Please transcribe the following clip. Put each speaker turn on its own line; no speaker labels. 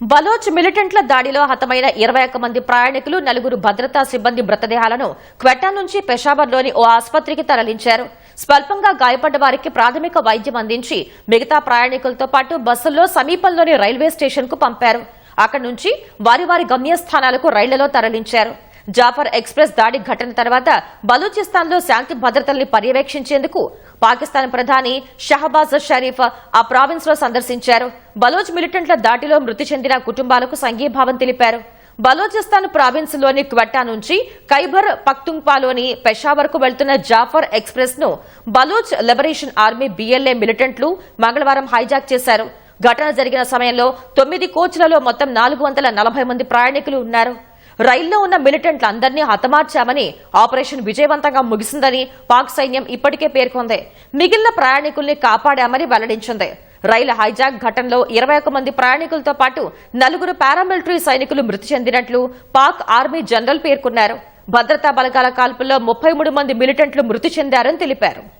బలోచ్ మిలిటెంట్ల దాడిలో హతమైన ఇరవై ఒక్క మంది ప్రయాణికులు నలుగురు భద్రతా సిబ్బంది మృతదేహాలను క్వెట్టా నుంచి పెషావర్లోని ఓ ఆసుపత్రికి తరలించారు. స్వల్పంగా గాయపడ్డ వారికి ప్రాథమిక వైద్యం అందించి మిగతా ప్రయాణికులతో పాటు బస్సుల్లో సమీపంలోని రైల్వే స్టేషన్కు పంపారు. అక్కడి నుంచి వారి వారి గమ్యస్థానాలకు రైళ్ళలో తరలించారు. జాఫర్ ఎక్స్ప్రెస్ దాడి ఘటన తర్వాత బలూచిస్తాన్లో శాంతి భద్రతల్ని పర్యవేక్షించేందుకు పాకిస్తాన్ ప్రధాని షహబాజ్ షరీఫ్ ఆ ప్రావిన్స్లో సందర్శించారు. బలోచ్ మిలిటెంట్ల దాటిలో మృతి చెందిన కుటుంబాలకు సంఘీభావం తెలిపారు. బలోచిస్తాన్ ప్రావిన్స్లోని క్వట్టా నుంచి ఖైబర్ పక్తుంగ్పాలోని పెషావర్కు వెళ్తున్న జాఫర్ ఎక్స్ప్రెస్ను బలోచ్ లిబరేషన్ ఆర్మీ బీఎల్ఏ మిలిటెంట్లు మంగళవారం హైజాక్ చేశారు. ఘటన జరిగిన సమయంలో తొమ్మిది కోచ్లలో మొత్తం నాలుగు వందల నలభై మంది ప్రయాణికులు ఉన్నారు. రైల్లో ఉన్న మిలిటెంట్లందరినీ హతమార్చామని ఆపరేషన్ విజయవంతంగా ముగిసిందని పాక్ సైన్యం ఇప్పటికే పేర్కొంది. మిగిలిన ప్రయాణికుల్ని కాపాడామని వెల్లడించింది. రైలు హైజాక్ ఘటనలో ఇరవై ఒక్క మంది ప్రయాణికులతో పాటు నలుగురు పారామిలిటరీ సైనికులు మృతి చెందినట్లు పాక్ ఆర్మీ జనరల్ పేర్కొన్నారు. భద్రతా బలగాల కాల్పుల్లో ముప్పై మూడు మంది మిలిటెంట్లు మృతి చెందారని తెలిపారు.